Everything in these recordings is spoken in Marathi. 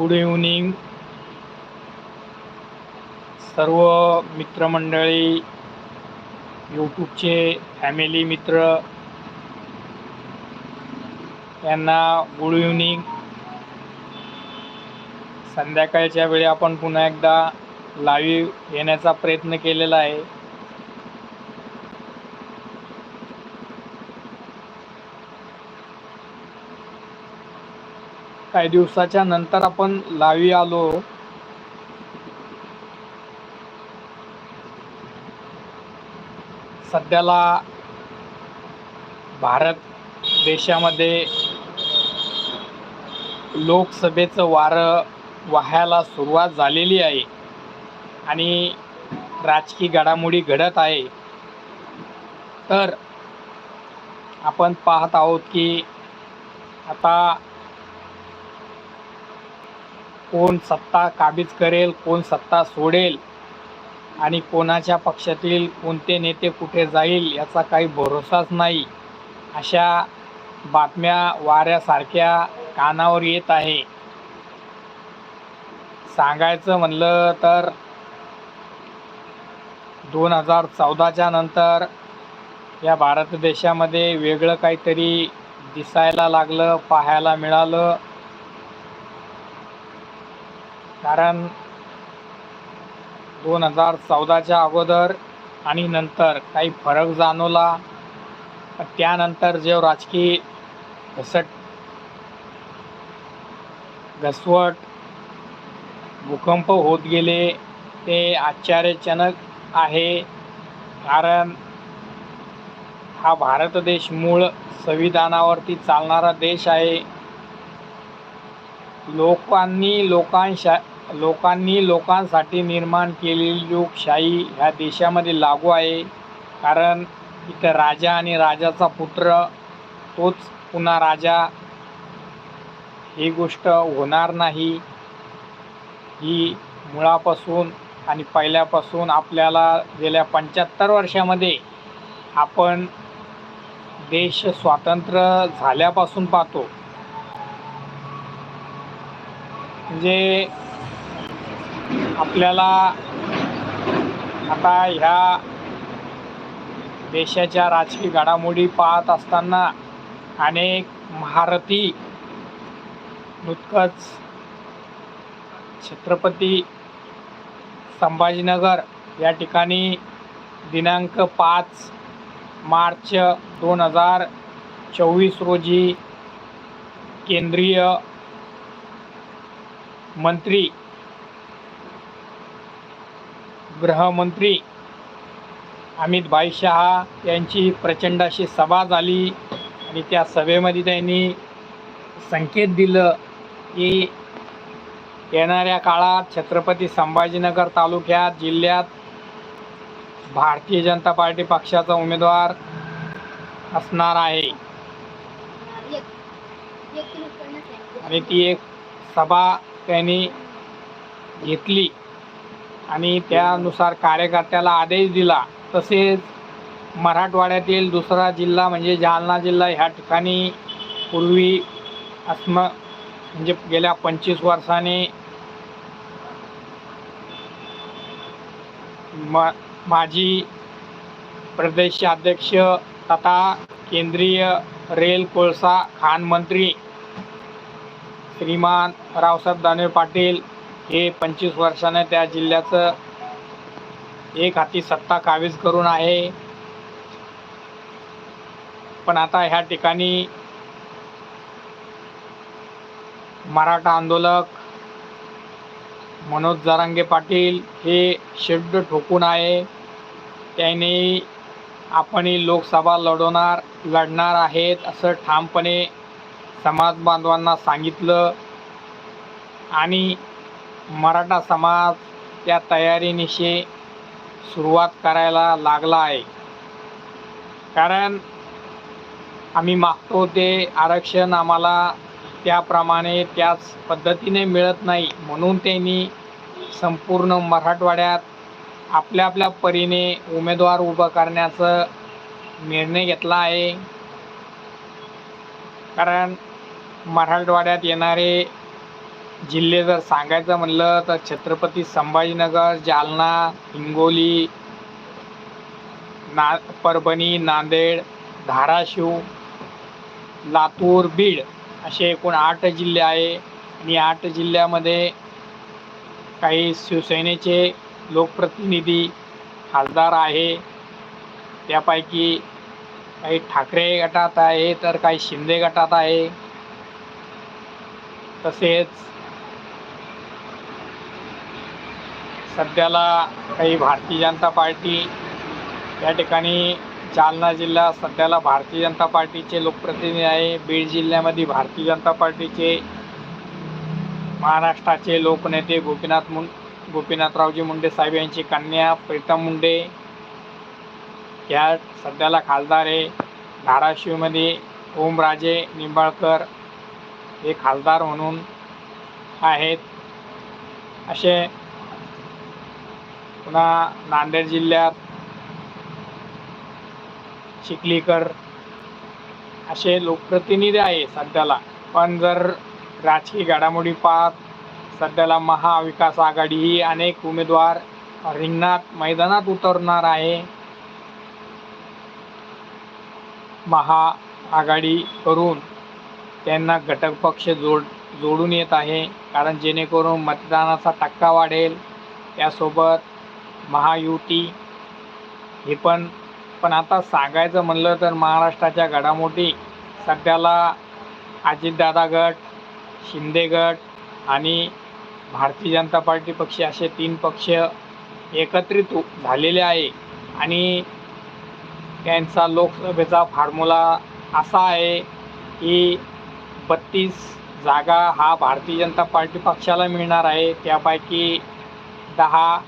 Good evening. सर्व मित्रमंडळी यूट्यूबचे फॅमिली मित्र यांना गुड इव्हनिंग. संध्याकाळच्या वेळी आपण पुन्हा एकदा लाईव्ह येण्याचा प्रयत्न केलेला आहे. काही दिवसाच्या नंतर आपण लावी आलो. सध्याला भारत देशामध्ये लोकसभेचं वारं वाहायला सुरुवात झालेली आहे आणि राजकीय घडामोडी घडत आहे. तर आपण पाहत आहोत की आता कोण सत्ता काबीज करेल कोण सत्ता सोडेल आणि कोणाच्या पक्षातील कोणते नेते कुठे जाईल याचा काही भरोसाच नाही. अशा बातम्या वाऱ्यासारख्या कानावर येत आहे. सांगायचं म्हणलं तर दोन हजार चौदाच्या नंतर या भारत देशामध्ये वेगळं काहीतरी दिसायला लागलं पाहायला मिळालं. कारण दोन हजार चौदाच्या अगोदर आणि नंतर काही फरक जाणवला. त्यानंतर जे राजकीय घसट घसवट भूकंप होत गेले ते आश्चर्यजनक आहे. कारण हा भारत देश मूळ संविधानावरती चालणारा देश आहे. लोकांनी लोकांशा लोकांनी लोकांसाठी निर्माण केलेली लोकशाही ह्या देशामध्ये लागू आहे. कारण इथं राजा आणि राजाचा पुत्र तोच पुन्हा राजा. ही गोष्ट होणार नाही. ही मुळापासून आणि पहिल्यापासून आपल्याला गेल्या पंच्याहत्तर वर्षामध्ये आपण देश स्वातंत्र्य झाल्यापासून पाहतो. म्हणजे आपल्याला आता ह्या देशाच्या राजकीय घडामोडी पाहत असताना अनेक महारथी नुकतंच छत्रपती संभाजीनगर या ठिकाणी दिनांक पाच मार्च दोन हजार चोवीस रोजी केंद्रीय मंत्री गृहमंत्री अमित भाई शहा यांची प्रचंड अशी सभा झाली आणि त्या सभेमध्ये त्यांनी संकेत दिलं की येणाऱ्या काळात छत्रपती संभाजीनगर तालुक्यात जिल्ह्यात भारतीय जनता पार्टी पक्षाचा उमेदवार असणार आहे. आणि ती एक सभा त्यांनी घेतली. आणि त्यानुसार कार्यकर्त्याला आदेश दिला. तसेच मराठवाड्यातील दुसरा जिल्हा म्हणजे जालना जिल्हा ह्या ठिकाणी पूर्वी अस्म म्हणजे गेल्या पंचवीस वर्षाने म माजी प्रदेश अध्यक्ष तथा केंद्रीय रेल कोळसा खान मंत्री श्रीमान रावसाहेब दानवे पाटील हे पंचवीस वर्षाने त्या जिल्ह्याचं एक हाती सत्ता काबीज करून आहे. पण आता ह्या ठिकाणी मराठा आंदोलक मनोज जरांगे पाटील हे शेड्ड ठोकून आहे. त्याने आपणही लोकसभा लढवणार लढणार आहेत असं ठामपणे समाज बांधवांना सांगितलं. आणि मराठा समाज या तयारीनिशी सुरुवात करायला लागला आहे. कारण आम्ही मागतो ते आरक्षण आम्हाला त्याप्रमाणे त्याच पद्धतीने मिळत नाही. म्हणून त्यांनी संपूर्ण मराठवाड्यात आपल्या आपल्या परीने उमेदवार उभं करण्याचं निर्णय घेतला आहे. कारण मराठवाड्यात येणारे जिल्हे जर सांगायचं म्हणलं तर छत्रपती संभाजीनगर जालना हिंगोली ना परभणी नांदेड धाराशिव लातूर बीड असे एकूण आठ जिल्हे आहे. आणि आठ जिल्ह्यामध्ये काही शिवसेनेचे लोकप्रतिनिधी खासदार आहे. त्यापैकी काही ठाकरे गटात आहे तर काही शिंदे गटात आहे. तसेच सध्याला काही भारतीय जनता पार्टी या ठिकाणी जालना जिल्हा सध्याला भारतीय जनता पार्टीचे लोकप्रतिनिधी आहे. बीड जिल्ह्यामध्ये भारतीय जनता पार्टीचे महाराष्ट्राचे लोकनेते गोपीनाथ मुं गोपीनाथरावजी मुंडे साहेब यांची कन्या प्रीतम मुंडे या सध्याला खासदार आहे. धाराशिवमध्ये ओमराजे निंबाळकर हे खासदार म्हणून आहेत. असे पुन्हा नांदेड जिल्ह्यात चिखलीकर असे लोकप्रतिनिधी आहे सध्याला. पण जर राजकीय घडामोडी पाहत सध्याला महाविकास आघाडी ही अनेक उमेदवार रिंगणात मैदानात उतरणार आहे. महाआघाडी करून त्यांना घटक पक्ष जोड जोडून येत आहे. कारण जेणेकरून मतदानाचा टक्का वाढेल. त्यासोबत महायुती हे पण पण आता सांगायचं म्हणलं तर महाराष्ट्राच्या घडामोडी सध्याला अजितदादा गट शिंदे गट आणि भारतीय जनता पार्टी पक्ष असे तीन पक्ष एकत्रित झालेले आहे. आणि त्यांचा लोकसभेचा फॉर्म्युला असा आहे की बत्तीस जागा हा भारतीय जनता पार्टी पक्षाला मिळणार आहे. त्यापैकी दहा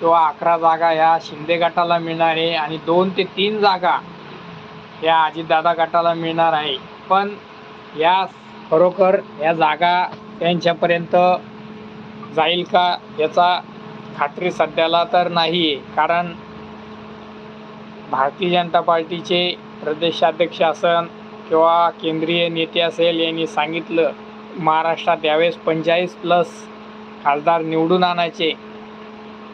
किंवा अकरा जागा ह्या शिंदे गटाला मिळणार आहे आणि दोन ते तीन जागा या अजितदादा गटाला मिळणार आहे. पण या खरोखर या जागा त्यांच्यापर्यंत जाईल का याचा खात्री सध्याला तर नाही आहे. कारण भारतीय जनता पार्टीचे प्रदेशाध्यक्ष असन किंवा केंद्रीय नेते असेल यांनी सांगितलं महाराष्ट्रात यावेळेस पंचेचाळीस प्लस खासदार निवडून आणायचे.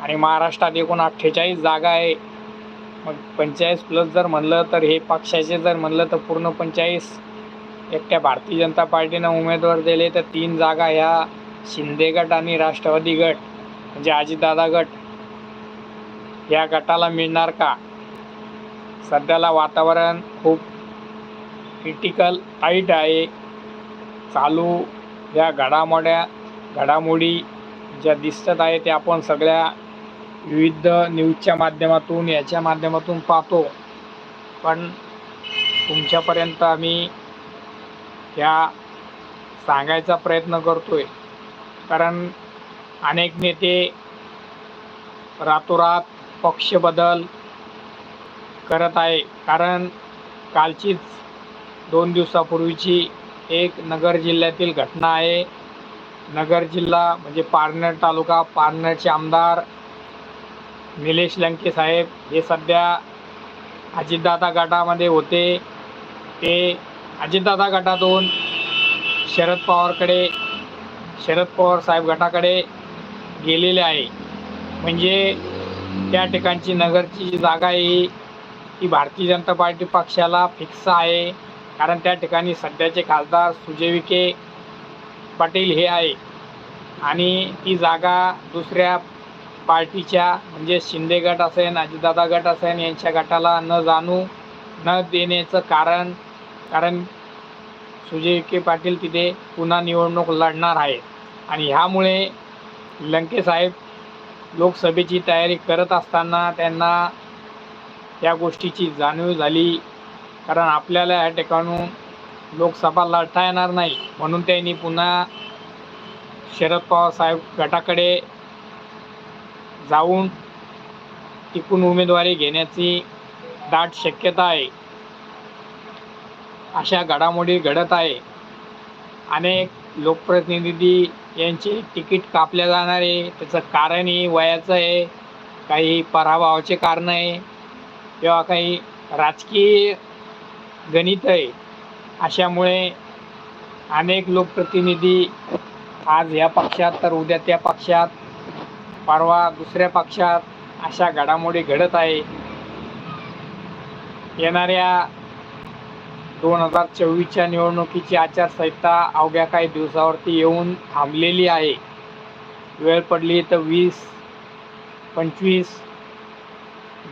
आणि महाराष्ट्रात एकूण अठ्ठेचाळीस जागा आहे. मग पंचेचाळीस प्लस जर म्हणलं तर हे पक्षाचे जर म्हणलं तर पूर्ण पंचेचाळीस. एकट्या भारतीय जनता पार्टीनं उमेदवार दिले तर तीन जागा ह्या शिंदे गट आणि राष्ट्रवादी गट म्हणजे अजितदादा गट. या गटाला मिळणार का? सध्याला वातावरण खूप क्रिटिकल टाईट आहे. चालू या घडामोड्या घडामोडी ज्या दिसत आहे त्या आपण सगळ्या विविध न्यूजच्या माध्यमातून याच्या माध्यमातून पाहतो. पण तुमच्यापर्यंत आम्ही ह्या सांगायचा प्रयत्न करतोय. कारण अनेक नेते रातोरात पक्ष बदल करत आहे. कारण कालचीच दोन दिवसापूर्वीची एक नगर जिल्ह्यातील घटना आहे. नगर जिल्हा म्हणजे पारनेर तालुका पारनेरचे आमदार निलेश लंके साहेब हे सध्या अजितदादा गटामध्ये होते. ते अजितदादा गटातून शरद पवारकडे शरद पवार साहेब गटाकडे गेलेले आहे. म्हणजे त्या ठिकाणची नगरची जी जागा आहे ती भारतीय जनता पार्टी पक्षाला फिक्स आहे. कारण त्या ठिकाणी सध्याचे खासदार सुजय विखे पाटील हे आहे. आणि ती जागा दुसऱ्या पार्टीच्या म्हणजे शिंदे गट असेल अजितदादा गट असेल यांच्या गटाला न जाणू न देण्याचं कारण कारण सुजय विखे पाटील तिथे पुन्हा निवडणूक लढणार आहे आणि ह्यामुळे लंकेसाहेब लोकसभेची तयारी करत असताना त्यांना या गोष्टीची जाणीव झाली. कारण आपल्याला या ठिकाणून लोकसभा लढता येणार नाही. म्हणून त्यांनी पुन्हा शरद पवार साहेब गटाकडे जाऊन टिकून उमेदवारी घेण्याची दाट शक्यता आहे. अशा घडामोडी घडत आहे. अनेक लोकप्रतिनिधी यांचे तिकीट कापल्या जाणार आहे त्याचं कारणही वयाचं आहे. काही पराभवाचे कारण आहे किंवा काही राजकीय गणित आहे. अशामुळे अनेक लोकप्रतिनिधी आज या पक्षात तर उद्या त्या पक्षात परवा दुसऱ्या पक्षात अशा घडामोडी घडत आहे. येणाऱ्या दोन हजार चोवीसच्या निवडणुकीची आचारसंहिता अवघ्या काही दिवसावरती येऊन थांबलेली आहे. वेळ पडली तर वीस पंचवीस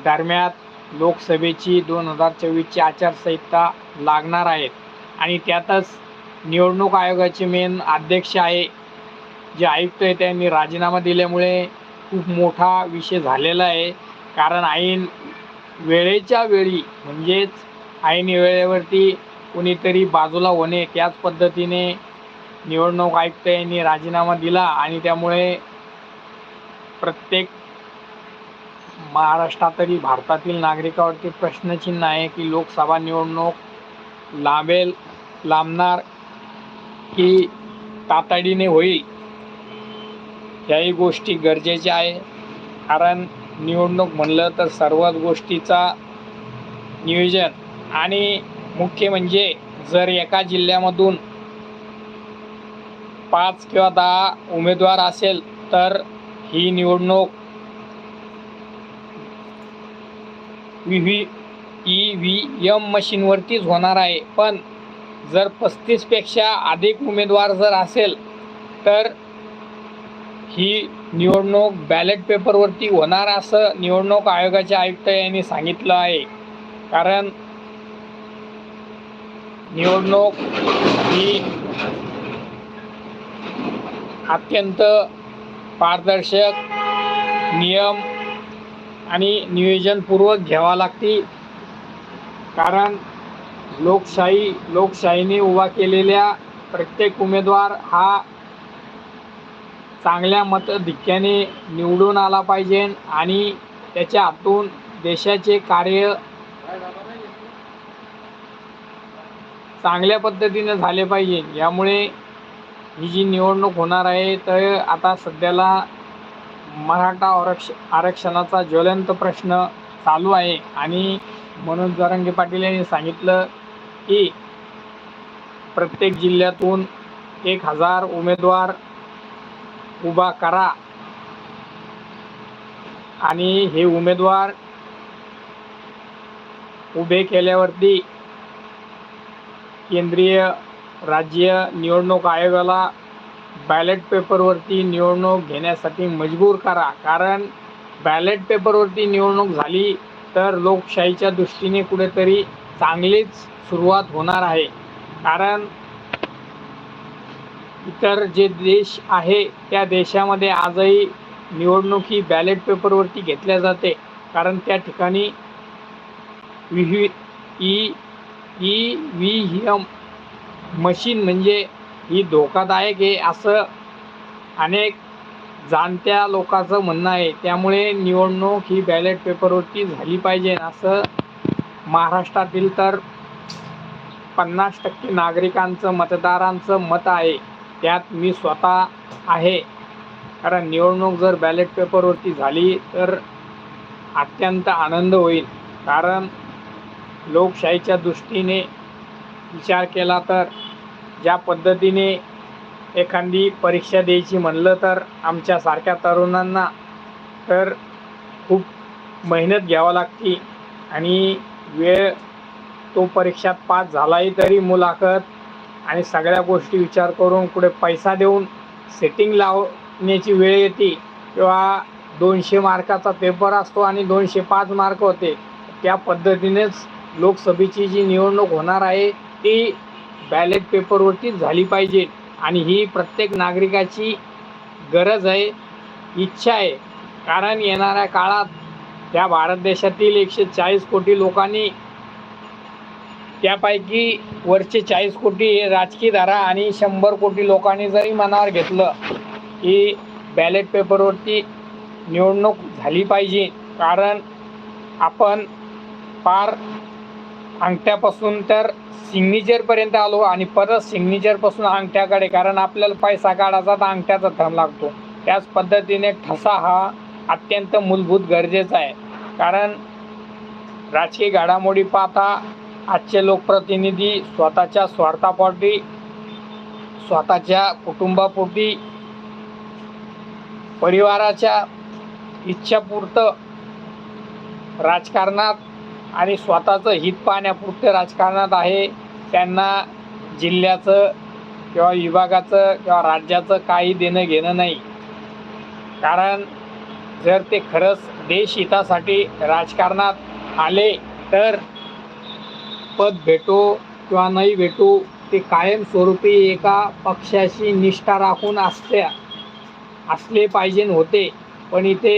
दरम्यान लोकसभेची दोन हजार चोवीसची आचारसंहिता लागणार आहेत आणि त्यातच निवडणूक आयोगाचे मेन अध्यक्ष आहे. जे आयुक्त आहे त्यांनी राजीनामा दिल्यामुळे खूप मोठा विषय झालेला आहे. कारण ऐन वेळेच्या वेळी म्हणजेच ऐन वेळेवरती कोणीतरी बाजूला होणे त्याच पद्धतीने निवडणूक आयुक्त यांनी राजीनामा दिला आणि त्यामुळे प्रत्येक महाराष्ट्रातही भारतातील नागरिकावरती प्रश्नचिन्ह आहे की लोकसभा निवडणूक लांबेल लांबणार की तातडीने होईल. याही गोष्टी गरजेच्या आहे. कारण निवडणूक म्हणलं तर सर्वच गोष्टीचा नियोजन आणि मुख्य म्हणजे जर एका जिल्ह्यामधून पाच किंवा दहा उमेदवार असेल तर ही निवडणूक V V E V M मशीनवरतीच होणार आहे. पण जर पस्तीसपेक्षा अधिक उमेदवार जर असेल तर ही निवडणूक बॅलेट पेपरवरती होणार असं निवडणूक आयोगाचे आयुक्त यांनी सांगितलं आहे. कारण निवडणूक ही अत्यंत पारदर्शक नियम आणि नियोजनपूर्वक घ्यावा लागते. कारण लोकशाही लोकशाहीने उभा केलेल्या प्रत्येक उमेदवार हा चांगल्या मतधिक्याने निवडून आला पाहिजे आणि त्याच्या हातून देशाचे कार्य चांगल्या पद्धतीने झाले पाहिजे. यामुळे ही जी निवडणूक होणार आहे तर आता सध्याला मराठा आरक्ष आरक्षणाचा ज्वलंत प्रश्न चालू आहे. आणि मनोज जरांगे पाटील यांनी सांगितलं की प्रत्येक जिल्ह्यातून एक हजार उमेदवार उभा करा. आणि हे उमेदवार उभे केल्यावरती केंद्रीय राज्य निवडणूक आयोगाला बॅलेट पेपरवरती निवडणूक घेण्यासाठी मजबूर करा. कारण बॅलेट पेपरवरती निवडणूक झाली तर लोकशाहीच्या दृष्टीने कुठेतरी चांगलीच सुरुवात होणार आहे. कारण इतर जे देश आहे त्या देशामध्ये आजही निवडणूक ही बॅलेट पेपरवरती घेतल्या जाते. कारण त्या ठिकाणी V E E V M machine म्हणजे ही धोकादायक आहे असं अनेक जाणत्या लोकांचं म्हणणं आहे. त्यामुळे निवडणूक ही बॅलेट पेपरवरती झाली पाहिजे. असं महाराष्ट्रातील तर पन्नास टक्के नागरिकांचं मतदारांचं मत आहे. त्यात मी स्वतः आहे. कारण निवडणूक जर बॅलेट पेपरवरती झाली तर अत्यंत आनंद होईल. कारण लोकशाहीच्या दृष्टीने विचार केला तर ज्या पद्धतीने एखादी परीक्षा द्यायची म्हणलं तर आमच्यासारख्या तरुणांना तर खूप मेहनत घ्यावं लागते. आणि वेळ तो परीक्षात पास झालाही तरी मुलाखत आणि सगळ्या गोष्टी विचार करून कुठे पैसा देऊन सेटिंग लावण्याची वेळ येते किंवा दोनशे मार्काचा पेपर असतो आणि दोनशे पाच मार्क होते त्या पद्धतीनेच लोकसभेची जी निवडणूक होणार आहे ती बॅलेट पेपरवरतीच झाली पाहिजे. आणि ही प्रत्येक नागरिकाची गरज आहे इच्छा आहे. कारण येणाऱ्या काळात त्या भारत देशातील एकशे चाळीस कोटी लोकांनी त्यापैकी वरचे चाळीस कोटी हे राजकीय धारा आणि शंभर कोटी लोकांनी जरी मनावर घेतलं की बॅलेट पेपरवरती निवडणूक झाली पाहिजे कारण आपण पार अंगठ्यापासून तर सिग्नेचरपर्यंत आलो आणि परत सिग्नेचरपासून अंगठ्याकडे कारण आपल्याला पैसा काढायचा तर अंगठ्याचा थम लागतो. त्याच पद्धतीने ठसा हा अत्यंत मूलभूत गरजेचा आहे. कारण राजकीय घडामोडी पाहता आजचे लोकप्रतिनिधी स्वतःच्या स्वार्थापोटी स्वतःच्या कुटुंबापोटी परिवाराच्या इच्छापुरतं राजकारणात आणि स्वतःचं हित पाहण्यापुरतं राजकारणात आहे. त्यांना जिल्ह्याचं किंवा विभागाचं किंवा राज्याचं काही देणं घेणं नाही. कारण जर ते खरंच देश हितासाठी राजकारणात आले तर पद भेटो किंवा नाही भेटो ते कायमस्वरूपी एका पक्षाशी निष्ठा राखून असल्या असले पाहिजे होते. पण इथे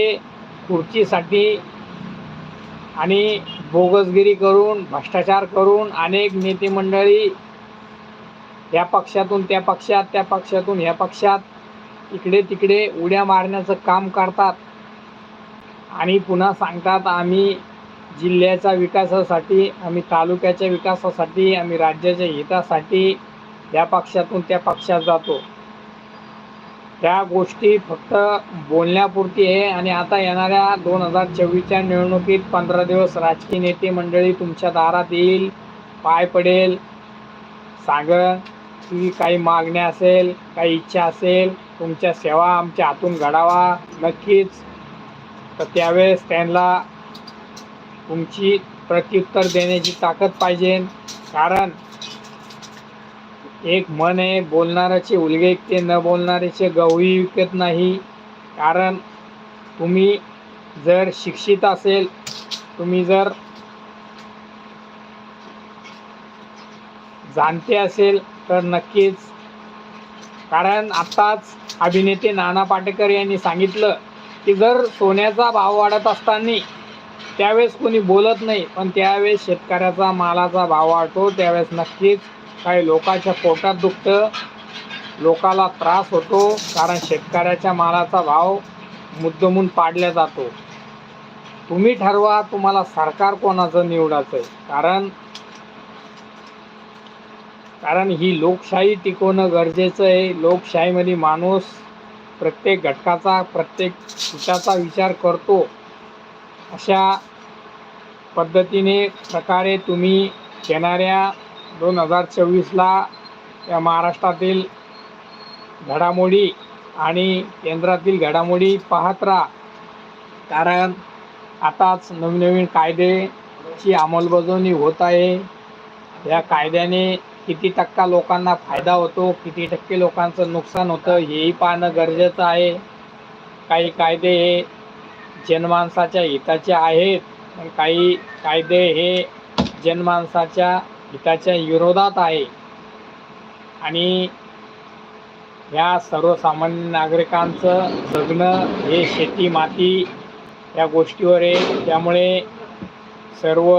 खुर्चीसाठी आणि बोगसगिरी करून भ्रष्टाचार करून अनेक नेते मंडळी या पक्षातून त्या पक्षात त्या पक्षातून ह्या पक्षात इकडे तिकडे उड्या मारण्याचं काम करतात. आणि पुन्हा सांगतात आम्ही जिल्ह्याच्या विकासासाठी आम्ही तालुक्याच्या विकासासाठी आम्ही राज्याच्या हितासाठी या पक्षातून त्या पक्षात जातो. त्या गोष्टी फक्त बोलण्यापुरती आहे. आणि आता येणाऱ्या दोन हजार चोवीसच्या निवडणुकीत पंधरा दिवस राजकीय नेते मंडळी तुमच्या दारात येईल पाय पडेल. सांगन की काही मागण्या असेल काही इच्छा असेल तुमच्या सेवा आमच्या हातून घडावा. नक्कीच. तर त्यावेळेस त्यांना तुमची प्रत्युत्तर देण्याची ताकद पाहिजे. कारण एक मन आहे बोलणाऱ्याचे उलगे ते न बोलणाऱ्याचे गवळी विकत नाही. कारण तुम्ही जर शिक्षित असेल तुम्ही जर जाणते असेल तर नक्कीच. कारण आत्ताच अभिनेते नाना पाटेकर यांनी सांगितलं की जर सोन्याचा भाव वाढत असताना त्यावेळेस कोणी बोलत नाही पण त्यावेळेस शेतकऱ्याचा मालाचा भाव वाढतो. त्यावेळेस नक्कीच काही लोकांच्या पोटात दुखतं लोकाला त्रास होतो कारण शेतकऱ्याच्या मालाचा भाव मुद्दमून पाडला जातो. तुम्ही ठरवा तुम्हाला सरकार कोणाचं निवडायचं आहे कारण कारण ही लोकशाही टिकवणं गरजेचं आहे. लोकशाहीमध्ये माणूस प्रत्येक घटकाचा प्रत्येक हिताचा विचार करतो. अशा पद्धतीने प्रकारे तुम्ही येणाऱ्या दोन हजार चोवीसला या महाराष्ट्रातील घडामोडी आणि केंद्रातील घडामोडी पाहत राहा. कारण आताच नवीन नवीन कायद्याची अंमलबजावणी होत आहे. या कायद्याने किती टक्का लोकांना फायदा होतो किती टक्के लोकांचं नुकसान होतं हेही पाहणं गरजेचं आहे. काही कायदे हे जनमानसाच्या हिताचे आहेत पण काही कायदे हे जनमानसाच्या हिताच्या विरोधात आहे. आणि ह्या सर्वसामान्य नागरिकांचं जगणं हे शेती माती या गोष्टीवर आहे. त्यामुळे सर्व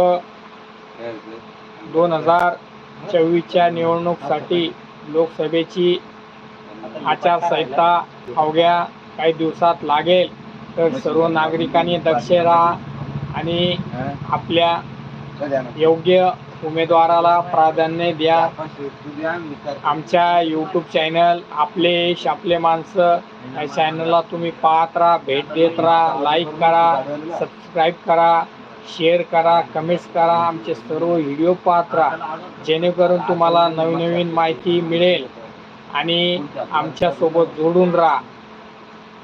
दोन हजार चोवीसच्या निवडणूकसाठी लोकसभेची आचारसंहिता अवघ्या काही दिवसात लागेल. तर सर्व नागरिकांनी दक्ष राहा आणि आपल्या योग्य उमेदवाराला प्राधान्य द्या. आमच्या यूट्यूब चॅनल आपले यश आपले माणसं या चॅनलला तुम्ही पाहत राहा भेट देत राहा लाईक करा सबस्क्राईब करा शेअर करा कमेंट्स करा. आमचे सर्व व्हिडिओ पाहत राहा. जेणेकरून तुम्हाला नवीन नवीन माहिती मिळेल आणि आमच्यासोबत जोडून राहा.